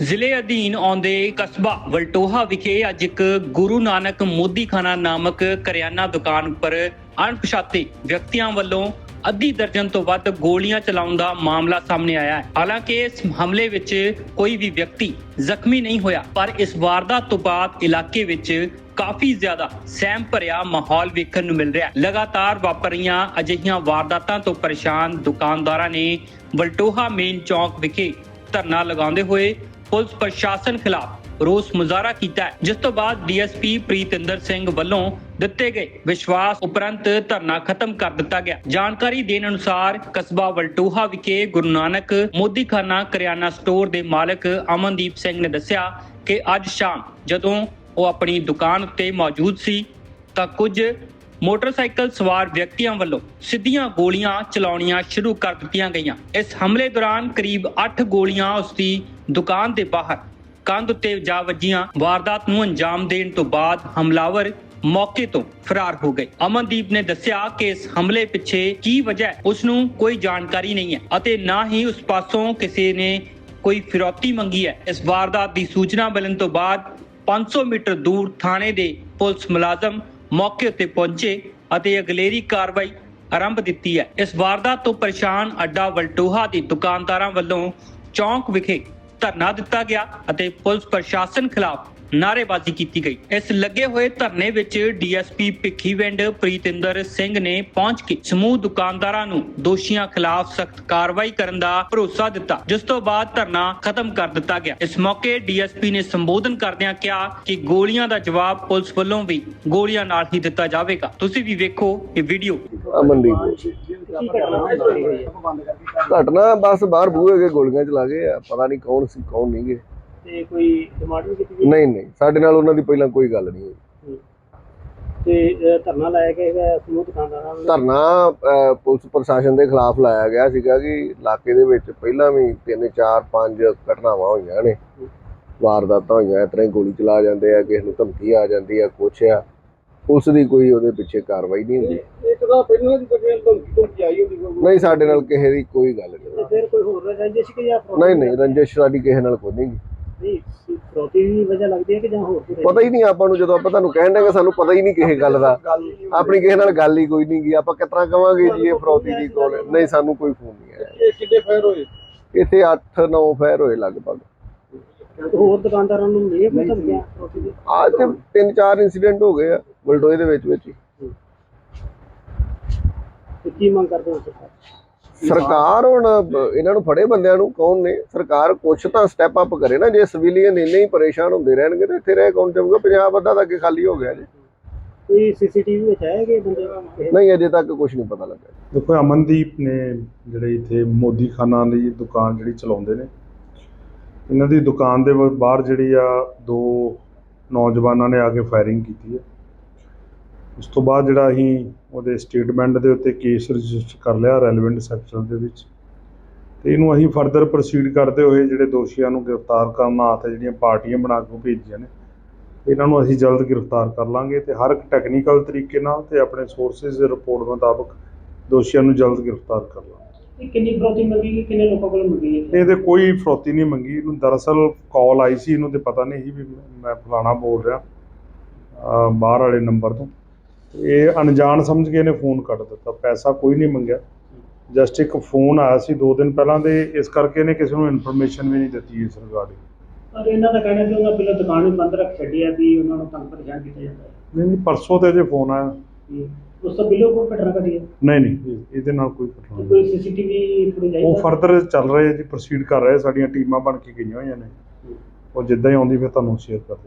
ਜ਼ਿਲ੍ਹੇ ਅਧੀਨ ਆਉਂਦੇ ਕਸਬਾ ਵਲਟੋਹਾ ਵਿਖੇ ਅੱਜ ਇੱਕ ਗੁਰੂ ਨਾਨਕ ਮੋਦੀਖਾਨਾ ਨਾਮਕ ਕਰਿਆਨਾ ਦੁਕਾਨ ਉੱਪਰ ਅਣਪਛਾਤੇ ਵਿਅਕਤੀਆਂ ਵੱਲੋਂ ਅੱਧੀ ਦਰਜਨ ਤੋਂ ਵੱਧ ਗੋਲੀਆਂ ਚਲਾਉਣ ਦਾ ਮਾਮਲਾ ਸਾਹਮਣੇ ਆਇਆ ਹੈ। ਹਾਲਾਂਕਿ ਇਸ ਹਮਲੇ ਵਿੱਚ ਕੋਈ ਵੀ ਵਿਅਕਤੀ ਜ਼ਖਮੀ ਨਹੀਂ ਹੋਇਆ, ਪਰ ਇਸ ਵਾਰਦਾਤ ਤੋਂ ਬਾਅਦ ਇਲਾਕੇ ਵਿੱਚ ਕਾਫੀ ਜ਼ਿਆਦਾ ਸਹਿਮ ਭਰਿਆ ਮਾਹੌਲ ਵੇਖਣ ਨੂੰ ਮਿਲ ਰਿਹਾ ਲਗਾਤਾਰ ਵਾਪਰ ਰਹੀਆਂ ਅਜਿਹੀਆਂ ਵਾਰਦਾਤਾਂ ਤੋਂ ਪਰੇਸ਼ਾਨ ਦੁਕਾਨਦਾਰਾਂ ਨੇ ਵਲਟੋਹਾ ਮੇਨ ਚੌਕ ਵਿਖੇ ਧਰਨਾ ਲਗਾਉਂਦੇ ਹੋਏ ਪੁਲਿਸ ਪ੍ਰਸ਼ਾਸਨ ਖਿਲਾਫ ਰੋਸ ਮੁਜ਼ਾਹਰਾ ਕੀਤਾ ਜਿਸ ਤੋਂ ਬਾਅਦ ਡੀਐਸਪੀ ਪ੍ਰੀਤਿੰਦਰ ਸਿੰਘ ਵੱਲੋਂ ਦਿੱਤੇ ਗਏ ਵਿਸ਼ਵਾਸ ਉਪਰੰਤ ਧਰਨਾ ਖਤਮ ਕਰ ਦਿੱਤਾ ਗਿਆ। ਜਾਣਕਾਰੀ ਦੇਣ ਅਨੁਸਾਰ ਕਸਬਾ ਵਲਟੋਹਾ ਵਿਖੇ ਗੁਰੂ ਨਾਨਕ ਮੋਦੀਖਾਨਾ ਕਰਿਆਨਾ ਸਟੋਰ ਦੇ ਮਾਲਕ ਅਮਨਦੀਪ ਸਿੰਘ ਨੇ ਦੱਸਿਆ ਕਿ ਅੱਜ ਸ਼ਾਮ ਜਦੋਂ ਉਹ ਆਪਣੀ ਦੁਕਾਨ ਉੱਤੇ ਮੌਜੂਦ ਸੀ, ਤਾਂ ਕੁਝ ਮੋਟਰਸਾਈਕਲ ਸਵਾਰ ਵਿਅਕਤੀਆਂ ਵੱਲੋਂ ਸਿੱਧੀਆਂ ਗੋਲੀਆਂ ਚਲਾਉਣੀਆਂ ਸ਼ੁਰੂ ਕਰ ਦਿੱਤੀਆਂ ਗਈਆਂ। ਇਸ ਹਮਲੇ ਦੌਰਾਨ ਕਰੀਬ 8 ਗੋਲੀਆਂ ਉਸ ਦੀ ਦੁਕਾਨ ਦੇ ਬਾਹਰ ਕੰਧ ਉੱਤੇ ਜਾ ਵੱਜੀਆਂ। ਵਾਰਦਾਤ ਨੂੰ ਅੰਜਾਮ ਦੇਣ ਤੋਂ ਬਾਅਦ ਹਮਲਾਵਰ ਮੌਕੇ ਤੋਂ ਫਰਾਰ ਹੋ ਗਏ। ਅਮਨਦੀਪ ਨੇ ਦੱਸਿਆ ਕਿ ਇਸ ਹਮਲੇ ਪਿੱਛੇ ਕੀ ਵਜ੍ਹਾ ਉਸ ਨੂੰ ਕੋਈ ਜਾਣਕਾਰੀ ਨਹੀਂ ਹੈ ਅਤੇ ਨਾ ਹੀ ਉਸ ਪਾਸੋਂ ਕਿਸੇ ਨੇ ਕੋਈ ਫਿਰੌਤੀ ਮੰਗੀ ਹੈ। ਇਸ ਵਾਰਦਾਤ ਦੀ ਸੂਚਨਾ ਮਿਲਣ ਤੋਂ ਬਾਅਦ 500 ਮੀਟਰ ਦੂਰ ਥਾਣੇ ਦੇ ਪੁਲਿਸ ਮੁਲਾਜ਼ਮ ਮੌਕੇ ਉੱਤੇ ਪਹੁੰਚੇ ਅਤੇ ਅਗਲੇਰੀ ਕਾਰਵਾਈ ਆਰੰਭ ਦਿੱਤੀ ਹੈ। ਇਸ ਵਾਰਦਾਤ ਤੋਂ ਪਰੇਸ਼ਾਨ ਅੱਡਾ ਵਲਟੋਹਾ ਦੇ ਦੁਕਾਨਦਾਰਾਂ ਵੱਲੋਂ ਚੌਂਕ ਵਿਖੇ ਧਰਨਾ ਦਿੱਤਾ ਗਿਆ ਅਤੇ ਪੁਲਿਸ ਪ੍ਰਸ਼ਾਸਨ ਖਿਲਾਫ ਨਾਅਰੇਬਾਜ਼ੀ ਕੀਤੀ ਗਈ। ਇਸ ਲੱਗੇ ਹੋਏ ਧਰਨੇ ਵਿੱਚ ਡੀਐਸਪੀ ਭਿੱਖੀਵਿੰਡ ਪ੍ਰੀਤਿੰਦਰ ਸਿੰਘ ਨੇ ਪਹੁੰਚ ਕੇ ਸਮੂਹ ਦੁਕਾਨਦਾਰਾਂ ਨੂੰ ਦੋਸ਼ੀਆਂ ਖਿਲਾਫ ਸਖਤ ਕਾਰਵਾਈ ਕਰਨ ਦਾ ਭਰੋਸਾ ਦਿੱਤਾ, ਜਿਸ ਤੋਂ ਬਾਅਦ ਧਰਨਾ ਖਤਮ ਕਰ ਦਿੱਤਾ ਗਿਆ। ਇਸ ਮੌਕੇ ਡੀਐਸਪੀ ਨੇ ਸੰਬੋਧਨ ਕਰਦਿਆਂ ਕਿਹਾ ਕਿ ਗੋਲੀਆਂ ਦਾ ਜਵਾਬ ਪੁਲਿਸ ਵੱਲੋਂ ਵੀ ਗੋਲੀਆਂ ਨਾਲ ਹੀ ਦਿੱਤਾ ਜਾਵੇਗਾ। ਤੁਸੀਂ ਵੀ ਵੇਖੋ ਇਹ ਵੀਡੀਓ। ਅਮਨਦੀਪ। ਘਟਨਾ ਬਸ ਬਾਹਰ ਬੂਹੇ ਕੇ ਗੋਲੀਆਂ ਚਲਾ ਗਏ ਆ ਪਤਾ ਨਹੀਂ ਕੌਣ ਸੀ ਕੌਣ ਨਹੀਂ ਗਏ। ਤੇ ਕੋਈ ਡਿਮਾਂਡ ਵੀ ਕੀਤੀ ਗਈ? ਨਹੀਂ ਨਹੀਂ ਸਾਡੇ ਨਾਲ ਉਹਨਾਂ ਦੀ ਪਹਿਲਾਂ ਕੋਈ ਗੱਲ ਨਹੀਂ ਹੋਈ। ਤੇ ਧਰਨਾ ਲਾਇਆ ਗਿਆ ਹੈਗਾ ਸਮੂਹ ਦੁਕਾਨਦਾਰਾਂ ਨੂੰ ਧਰਨਾ ਅਹ, ਪੁਲਿਸ ਪ੍ਰਸ਼ਾਸਨ ਦੇ ਖਿਲਾਫ ਲਾਇਆ ਗਿਆ ਸੀਗਾ ਕਿ ਇਲਾਕੇ ਦੇ ਵਿੱਚ ਪਹਿਲਾਂ ਵੀ 3 4 5 ਘਟਨਾਵਾਂ ਹੋਈਆਂ ਨੇ। ਵਾਰਦਾਤਾਂ ਹੋਈਆਂ ਇਸ ਤਰ੍ਹਾਂ ਹੀ ਗੋਲੀ ਚਲਾ ਜਾਂਦੇ ਆ ਕਿਸੇ ਨੂੰ ਧਮਕੀ ਆ ਜਾਂਦੀ ਆ ਕੁਛ ਆ। ਪੁਲਿਸ ਦੀ ਕੋਈ ਉਹਦੇ ਪਿੱਛੇ ਕਾਰਵਾਈ ਨਹੀਂ ਹੁੰਦੀ। ਇੱਕ ਤਾਂ ਪਹਿਲਾਂ ਦੀ ਕੋਈ ਧਮਕੀ ਧਮਕੀ ਆਈ ਹੁੰਦੀ ਕੋਈ। ਨਹੀਂ ਸਾਡੇ ਨਾਲ ਕਿਸੇ ਦੀ ਕੋਈ ਗੱਲ ਨਹੀਂ। ਫਿਰ ਕੋਈ ਹੋਰ ਰੰਜਿਸ਼ ਕਿ ਜਾਂ ਨਹੀਂ ਨਹੀਂ ਰੰਜਿਸ਼ ਸਾਡੀ ਕਿਸੇ ਨਾਲ ਕੋਈ ਨਹੀਂ। ਨਹੀਂ ਪਤਾ ਹੀ ਨਹੀਂ ਆਪਾਂ ਨੂੰ ਜਦੋਂ ਆਪਾਂ ਤੁਹਾਨੂੰ ਕਹਿਣ ਦੇ ਸਾਨੂੰ ਪਤਾ ਹੀ ਨਹੀਂ ਕਿਸੇ ਗੱਲ ਦਾ। ਆਪਣੀ ਕਿਸੇ ਨਾਲ ਗੱਲ ਹੀ ਕੋਈ ਨਹੀਂ ਗਈ ਆਪਾਂ ਕਿਤਨਾ ਕਵਾਂਗੇ ਜੀ ਇਹ ਫਰੌਤੀ ਦੀ ਕੋਲ। ਨਹੀਂ ਸਾਨੂੰ ਕੋਈ ਫੋਨ ਨਹੀਂ ਆਇਆ। ਕਿੰਨੇ ਫਾਇਰ ਹੋਏ? ਇੱਥੇ 8-9 ਫਾਇਰ ਹੋਏ ਲਗਭਗ। ਹੋਰ ਦੁਕਾਨਦਾਰਾਂ ਨੂੰ ਧਮਕੀਆਂ ਫਰੋਤੀ ਦੀ? ਅੱਜ ਤੇ ਤਿੰਨ ਚਾਰ ਇਨਸੀਡੈਂਟ ਹੋ ਗਏ ਆ। ਬਲਟੋਏ ਦੇ ਵਿੱਚ ਵਿੱਚ ਹੀ। ਤੇ ਕੀ ਮੰਗ ਕਰਦੇ ਹੋ ਸਰਕਾਰ ਸਰਕਾਰ ਹੁਣ ਇਹਨਾਂ ਨੂੰ ਫੜੇ ਬੰਦਿਆਂ ਨੂੰ ਕੌਣ ਨੇ? ਸਰਕਾਰ ਕੁਛ ਤਾਂ ਸਟੈਪ ਅਪ ਕਰੇ ਨਾ ਜੇ ਸਿਵਿਲੀਅਨ ਇੰਨੇ ਹੀ ਪਰੇਸ਼ਾਨ ਹੁੰਦੇ ਰਹਿਣਗੇ ਤੇ ਇੱਥੇ ਰਹਿ ਕੌਣ ਜਾਊਗਾ? ਪੰਜਾਬ ਅੱਧਾ ਤਾਂ ਅੱਗੇ ਖਾਲੀ ਹੋ ਗਿਆ ਜੀ। ਕੋਈ ਸੀਸੀਟੀਵੀ ਵਿੱਚ ਆਇਆ ਕਿ ਬੰਦੇ ਨਹੀਂ ਅਜੇ ਤੱਕ ਕੁਝ ਨਹੀਂ ਪਤਾ ਲੱਗਾ ਦੇਖੋ ਅਮਨਦੀਪ ਨੇ ਜਿਹੜੇ ਇੱਥੇ ਮੋਦੀ ਖਾਨਾ ਦੀ ਦੁਕਾਨ ਜਿਹੜੀ ਚਲਾਉਂਦੇ ਨੇ ਇਹਨਾਂ ਦੀ ਦੁਕਾਨ ਦੇ ਬਾਹਰ ਜਿਹੜੀ ਆ ਦੋ ਨੌਜਵਾਨਾਂ ਨੇ ਆ ਕੇ ਫਾਇਰਿੰਗ ਕੀਤੀ ਹੈ। ਉਸ ਤੋਂ ਬਾਅਦ ਜਿਹੜਾ ਅਸੀਂ ਉਹਦੇ ਸਟੇਟਮੈਂਟ ਦੇ ਉੱਤੇ ਕੇਸ ਰਜਿਸਟਰ ਕਰ ਲਿਆ ਰੈਲੇਵੈਂਟ ਸੈਕਸ਼ਨ ਦੇ ਵਿੱਚ। ਤੇ ਇਹਨੂੰ ਅਸੀਂ ਫਰਦਰ ਪ੍ਰੋਸੀਡ ਕਰਦੇ ਹੋਏ ਜਿਹੜੇ ਦੋਸ਼ੀਆਂ ਨੂੰ ਗ੍ਰਿਫਤਾਰ ਕਰਨ ਆਸਤੇ ਜਿਹੜੀਆਂ ਪਾਰਟੀਆਂ ਬਣਾ ਕੇ ਭੇਜੀਆਂ ਨੇ ਇਹਨਾਂ ਨੂੰ ਅਸੀਂ ਜਲਦ ਗ੍ਰਿਫਤਾਰ ਕਰ ਲਾਂਗੇ ਤੇ ਹਰ ਇੱਕ ਟੈਕਨੀਕਲ ਤਰੀਕੇ ਨਾਲ ਤੇ ਆਪਣੇ ਸੋਰਸਿਸ ਦੇ ਰਿਪੋਰਟ ਮੁਤਾਬਕ ਦੋਸ਼ੀਆਂ ਨੂੰ ਜਲਦ ਗ੍ਰਿਫਤਾਰ ਕਰ ਲਾਂਗੇ। ਇਹ ਕਿੰਨੀ ਫਰੋਤੀ ਮੰਗੀ ਕਿੰਨੇ ਲੋਕਾਂ ਕੋਲ ਮੰਗੀ ਹੈ? ਇਹਦੇ ਕੋਈ ਫਰੋਤੀ ਨਹੀਂ ਮੰਗੀ ਇਹਨੂੰ ਦਰਅਸਲ ਕਾਲ ਆਈ ਸੀ ਇਹਨੂੰ ਤੇ ਪਤਾ ਨਹੀਂ ਸੀ ਵੀ ਮੈਂ ਫਲਾਣਾ ਬੋਲ ਰਿਹਾ ਬਾਹਰ ਵਾਲੇ ਨੰਬਰ ਤੋਂ। ਇਹ ਅਣਜਾਣ ਸਮਝ ਕੇ ਇਹਨੇ ਫੋਨ ਕੱਟ ਦਿੱਤਾ ਪੈਸਾ ਕੋਈ ਨਹੀਂ ਮੰਗਿਆ। ਜਸਟ ਇੱਕ ਫੋਨ ਆਇਆ ਸੀ ਦੋ ਦਿਨ ਪਹਿਲਾਂ ਦੇ ਇਸ ਕਰਕੇ ਇਹਨੇ ਕਿਸੇ ਨੂੰ ਇਨਫੋਰਮੇਸ਼ਨ ਵੀ ਨਹੀਂ ਦਿੱਤੀ ਇਸ ਰਿਗਾਰਡਿੰਗ ਪਰ ਇਹਨਾਂ ਦਾ ਕਹਿਣਾ ਕਿ ਉਹਨਾਂ ਪਹਿਲਾਂ ਦੁਕਾਨ ਵੀ ਬੰਦ ਰੱਖ ਛੱਡੀ ਹੈ ਵੀ ਉਹਨਾਂ ਨੂੰ ਤੰਗ ਪਰੇਸ਼ਾਨ ਕੀਤਾ ਜਾਂਦਾ ਹੈ। ਨਹੀਂ ਨਹੀਂ ਪਰਸੋਂ ਤੇ ਜੇ ਫੋਨ ਆਇਆ। ਹੂੰ। ਉਸ ਤੋਂ ਬਿਲੋ ਕੋਈ ਘਟਨਾ ਘਟੀ ਹੈ? ਨਹੀਂ ਨਹੀਂ ਇਹ- ਇਹਦੇ ਨਾਲ ਕੋਈ ਘਟਨਾ ਨਹੀਂ। ਕੋਈ ਸੀਸੀਟੀਵੀ ਫੁਟੇਜ ਆਈ ਉਹ ਹੈ? ਫਰਦਰ ਚੱਲ ਰਹੇ ਜੀ ਪ੍ਰੋਸੀਡ ਕਰ ਰਹੇ ਸਾਡੀਆਂ ਟੀਮਾਂ ਬਣ ਕੇ ਗਈਆਂ ਹੋਈਆਂ ਨੇ। ਉਹ ਜਿੱਦਾਂ ਹੀ ਆਉਂਦੀ ਫਿਰ ਤੁਹਾਨੂੰ ਸ਼ੇਅਰ ਕਰ ਦਿਆਂਗੇ